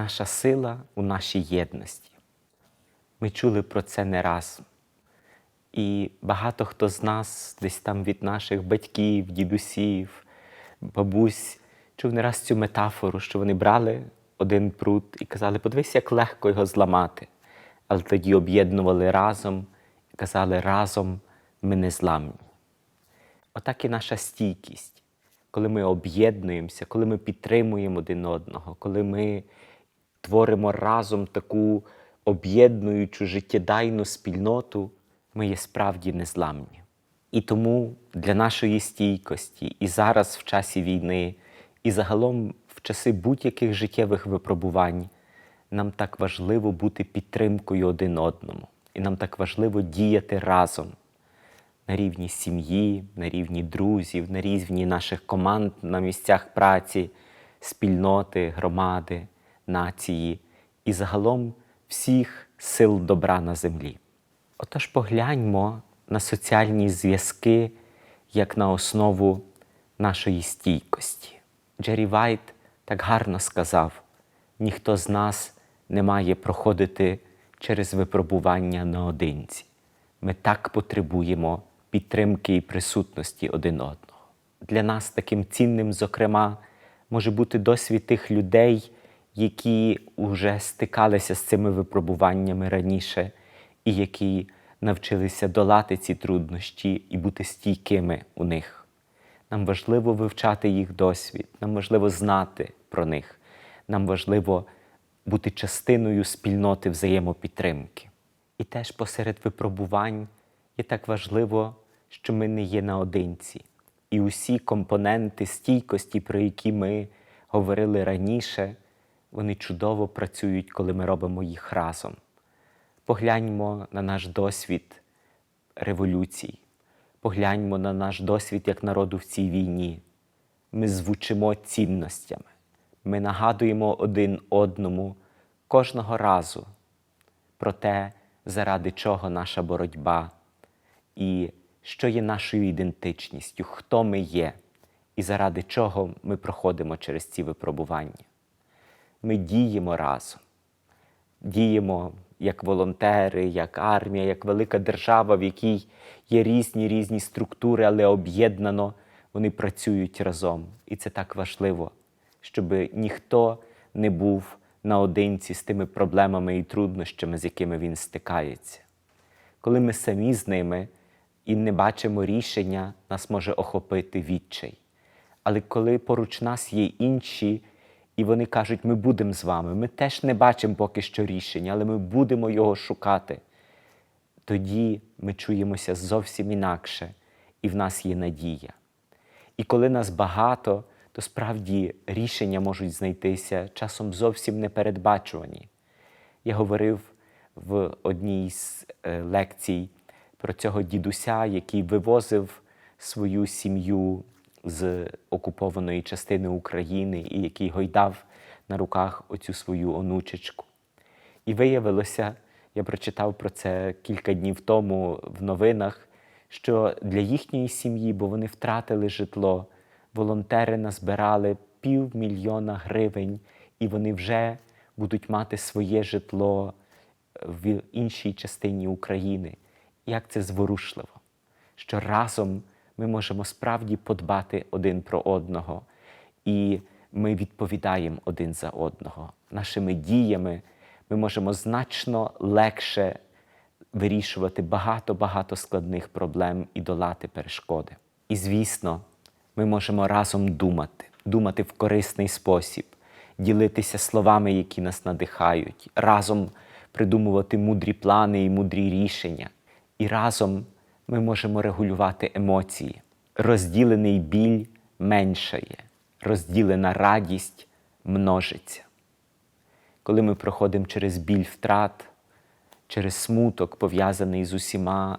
Наша сила у нашій єдності. Ми чули про це не раз. І багато хто з нас, десь там від наших батьків, дідусів, бабусь, чув не раз цю метафору, що вони брали один прут і казали, подивись, як легко його зламати. Але тоді об'єднували разом і казали, разом ми не зламні. Отак і наша стійкість, коли ми об'єднуємося, коли ми підтримуємо один одного, коли ми творимо разом таку об'єднуючу життєдайну спільноту, ми є справді незламні. І тому для нашої стійкості і зараз в часі війни, і загалом в часи будь-яких життєвих випробувань нам так важливо бути підтримкою один одному, і нам так важливо діяти разом на рівні сім'ї, на рівні друзів, на рівні наших команд на місцях праці, спільноти, громади, нації і загалом всіх сил добра на землі. Отож погляньмо на соціальні зв'язки як на основу нашої стійкості. Джері Вайт так гарно сказав: ніхто з нас не має проходити через випробування наодинці. Ми так потребуємо підтримки і присутності один одного. Для нас таким цінним, зокрема, може бути досвід тих людей, які вже стикалися з цими випробуваннями раніше, і які навчилися долати ці труднощі і бути стійкими у них. Нам важливо вивчати їх досвід, нам важливо знати про них, нам важливо бути частиною спільноти взаємопідтримки. І теж посеред випробувань є так важливо, що ми не є наодинці. І усі компоненти стійкості, про які ми говорили раніше, вони чудово працюють, коли ми робимо їх разом. Погляньмо на наш досвід революцій, погляньмо на наш досвід як народу в цій війні. Ми звучимо цінностями, ми нагадуємо один одному кожного разу про те, заради чого наша боротьба, і що є нашою ідентичністю, хто ми є, і заради чого ми проходимо через ці випробування. Ми діємо разом, діємо як волонтери, як армія, як велика держава, в якій є різні різні структури, але об'єднано вони працюють разом. І це так важливо, щоб ніхто не був наодинці з тими проблемами і труднощами, з якими він стикається. Коли ми самі з ними і не бачимо рішення, нас може охопити відчай. Але коли поруч нас є інші, і вони кажуть, ми будемо з вами, ми теж не бачимо поки що рішення, але ми будемо його шукати, тоді ми чуємося зовсім інакше, і в нас є надія. І коли нас багато, то справді рішення можуть знайтися часом зовсім непередбачувані. Я говорив в одній з е, лекцій про цього дідуся, який вивозив свою сім'ю з окупованої частини України і який гойдав на руках оцю свою онучечку. І виявилося, я прочитав про це кілька днів тому в новинах, що для їхньої сім'ї, бо вони втратили житло, волонтери назбирали півмільйона гривень, і вони вже будуть мати своє житло в іншій частині України. Як це зворушливо, що разом ми можемо справді подбати один про одного, і ми відповідаємо один за одного. Нашими діями ми можемо значно легше вирішувати багато-багато складних проблем і долати перешкоди. І, звісно, ми можемо разом думати, думати в корисний спосіб, ділитися словами, які нас надихають, разом придумувати мудрі плани і мудрі рішення. І разом ми можемо регулювати емоції. Розділений біль меншає, розділена радість множиться. Коли ми проходимо через біль втрат, через смуток, пов'язаний з усіма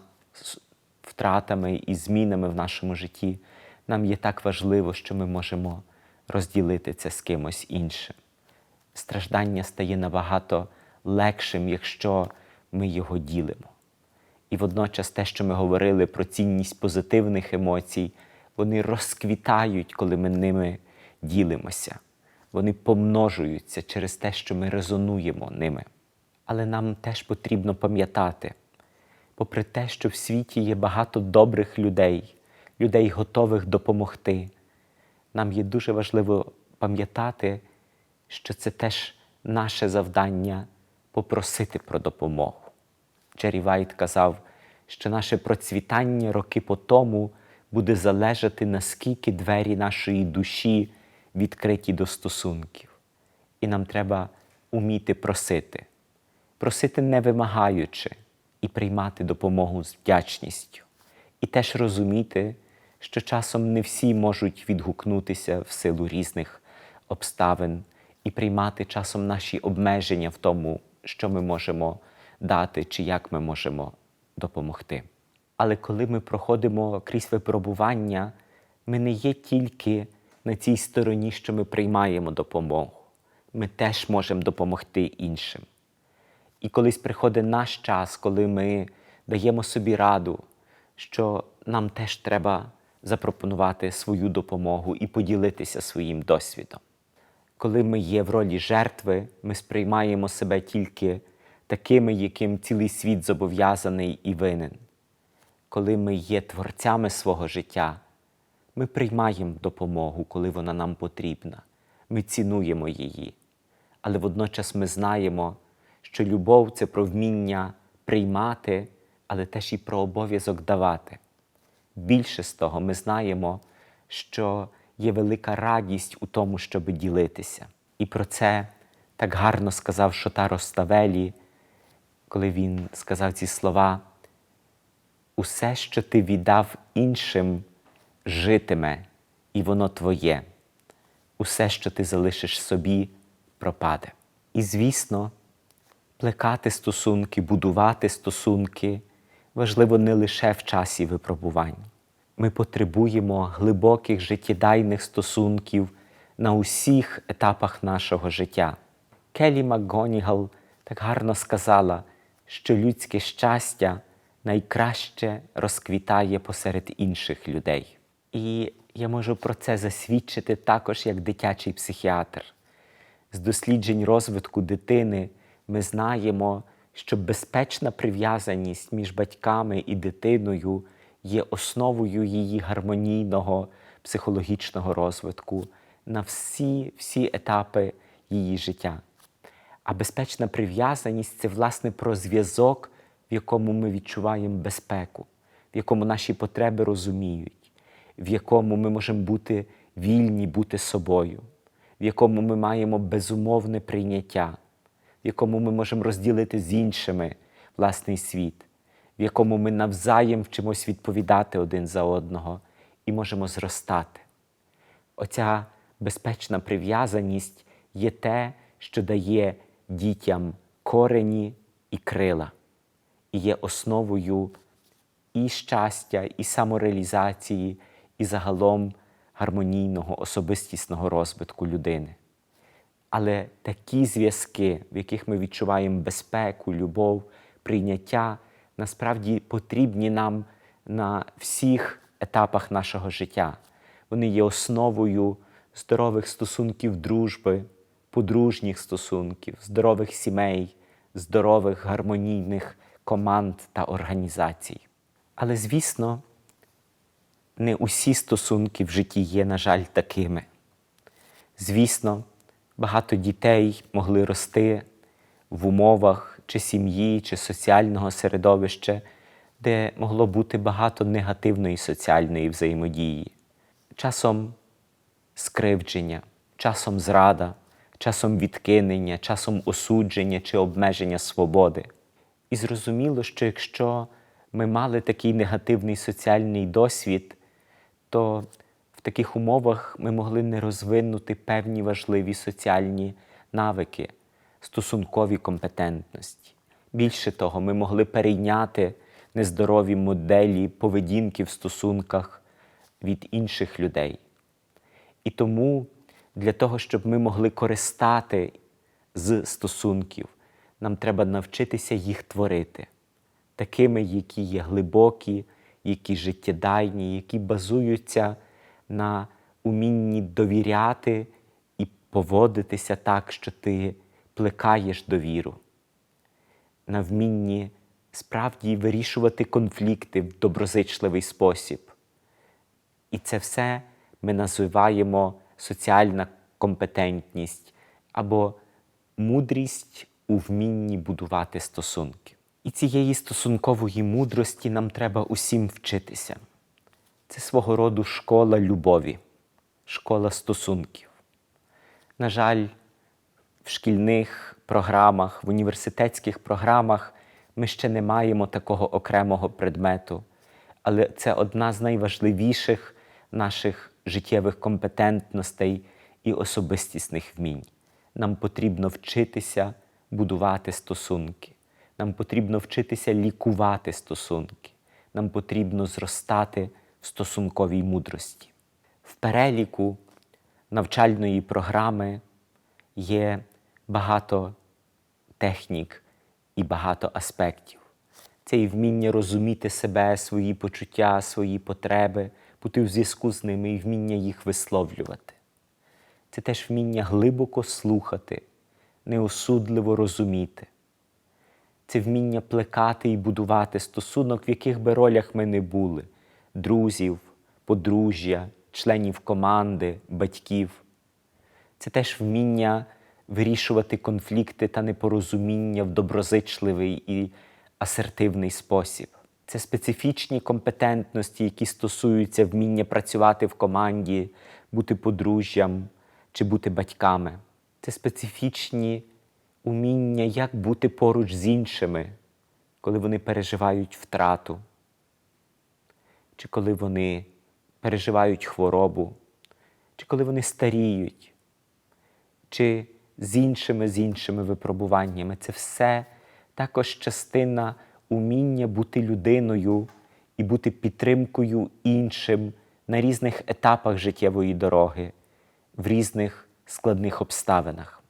втратами і змінами в нашому житті, нам є так важливо, що ми можемо розділити це з кимось іншим. Страждання стає набагато легшим, якщо ми його ділимо. І водночас те, що ми говорили про цінність позитивних емоцій, вони розквітають, коли ми ними ділимося. вони помножуються через те, що ми резонуємо ними. Але нам теж потрібно пам'ятати, попри те, що в світі є багато добрих людей, людей, готових допомогти, нам є дуже важливо пам'ятати, що це теж наше завдання попросити про допомогу. Джері Вайт казав, що наше процвітання роки по тому буде залежати, наскільки двері нашої душі відкриті до стосунків. І нам треба уміти просити, просити не вимагаючи, і приймати допомогу з вдячністю. І теж розуміти, що часом не всі можуть відгукнутися в силу різних обставин і приймати часом наші обмеження в тому, що ми можемо дати чи як ми можемо допомогти. Але коли ми проходимо крізь випробування, ми не є тільки на цій стороні, що ми приймаємо допомогу. Ми теж можемо допомогти іншим. І колись приходить наш час, коли ми даємо собі раду, що нам теж треба запропонувати свою допомогу і поділитися своїм досвідом. Коли ми є в ролі жертви, ми сприймаємо себе тільки такими, яким цілий світ зобов'язаний і винен. Коли ми є творцями свого життя, ми приймаємо допомогу, коли вона нам потрібна, ми цінуємо її. Але водночас ми знаємо, що любов це про вміння приймати, але теж і про обов'язок давати. Більше з того, ми знаємо, що є велика радість у тому, щоб ділитися. І про це так гарно сказав Шотаро Ставелі, коли він сказав ці слова: усе, що ти віддав іншим, житиме, і воно твоє. Усе, що ти залишиш собі, пропаде. І, звісно, плекати стосунки, будувати стосунки важливо не лише в часі випробувань. Ми потребуємо глибоких життєдайних стосунків на усіх етапах нашого життя. Келі МакГонігал так гарно сказала, що людське щастя найкраще розквітає посеред інших людей. І я можу про це засвідчити також як дитячий психіатр. З досліджень розвитку дитини ми знаємо, що безпечна прив'язаність між батьками і дитиною є основою її гармонійного психологічного розвитку на всі, всі етапи її життя. А безпечна прив'язаність це власне про зв'язок, в якому ми відчуваємо безпеку, в якому наші потреби розуміють, в якому ми можемо бути вільні, бути собою, в якому ми маємо безумовне прийняття, в якому ми можемо розділити з іншими власний світ, в якому ми навзаєм вчимось відповідати один за одного і можемо зростати. Оця безпечна прив'язаність є те, що дає дітям корені і крила, і є основою і щастя, і самореалізації, і загалом гармонійного особистісного розвитку людини. Але такі зв'язки, в яких ми відчуваємо безпеку, любов, прийняття, насправді потрібні нам на всіх етапах нашого життя. Вони є основою здорових стосунків дружби, подружніх стосунків, здорових сімей, здорових гармонійних команд та організацій. Але, звісно, не усі стосунки в житті є, на жаль, такими. Звісно, багато дітей могли рости в умовах чи сім'ї, чи соціального середовища, де могло бути багато негативної соціальної взаємодії, часом скривдження, часом зрада, часом відкинення, часом осудження чи обмеження свободи. І зрозуміло, що якщо ми мали такий негативний соціальний досвід, то в таких умовах ми могли не розвинути певні важливі соціальні навики, стосункові компетентності. Більше того, ми могли перейняти нездорові моделі поведінки в стосунках від інших людей. І тому для того, щоб ми могли користати з стосунків, нам треба навчитися їх творити, такими, які є глибокі, які життєдайні, які базуються на умінні довіряти і поводитися так, що ти плекаєш довіру, на вмінні справді вирішувати конфлікти в доброзичливий спосіб. І це все ми називаємо соціальна компетентність або мудрість у вмінні будувати стосунки. І цієї стосункової мудрості нам треба усім вчитися. Це свого роду школа любові, школа стосунків. На жаль, в шкільних програмах, в університетських програмах ми ще не маємо такого окремого предмету, але це одна з найважливіших наших життєвих компетентностей і особистісних вмінь. Нам потрібно вчитися будувати стосунки. Нам потрібно вчитися лікувати стосунки. Нам потрібно зростати в стосунковій мудрості. В переліку навчальної програми є багато технік і багато аспектів. Це і вміння розуміти себе, свої почуття, свої потреби, бути в зв'язку з ними і вміння їх висловлювати. Це теж вміння глибоко слухати, неосудливо розуміти. Це вміння плекати і будувати стосунок, в яких би ролях ми не були друзів, подружжя, членів команди, батьків. Це теж вміння вирішувати конфлікти та непорозуміння в доброзичливий і асертивний спосіб. Це специфічні компетентності, які стосуються вміння працювати в команді, бути подружжям чи бути батьками. Це специфічні уміння, як бути поруч з іншими, коли вони переживають втрату, чи коли вони переживають хворобу, чи коли вони старіють, чи з іншими з іншими випробуваннями. Це все також частина уміння бути людиною і бути підтримкою іншим на різних етапах життєвої дороги, в різних складних обставинах.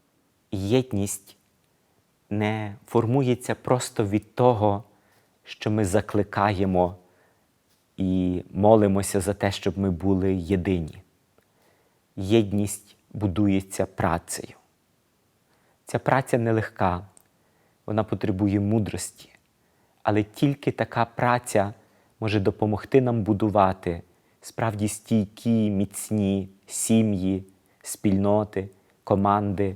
Єдність не формується просто від того, що ми закликаємо і молимося за те, щоб ми були єдині. Єдність будується працею. Ця праця нелегка, вона потребує мудрості, але тільки така праця може допомогти нам будувати справді стійкі, міцні сім'ї, спільноти, команди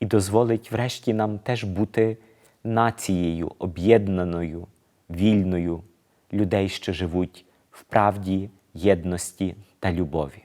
і дозволить врешті нам теж бути нацією, об'єднаною, вільною людей, що живуть в правді, єдності та любові.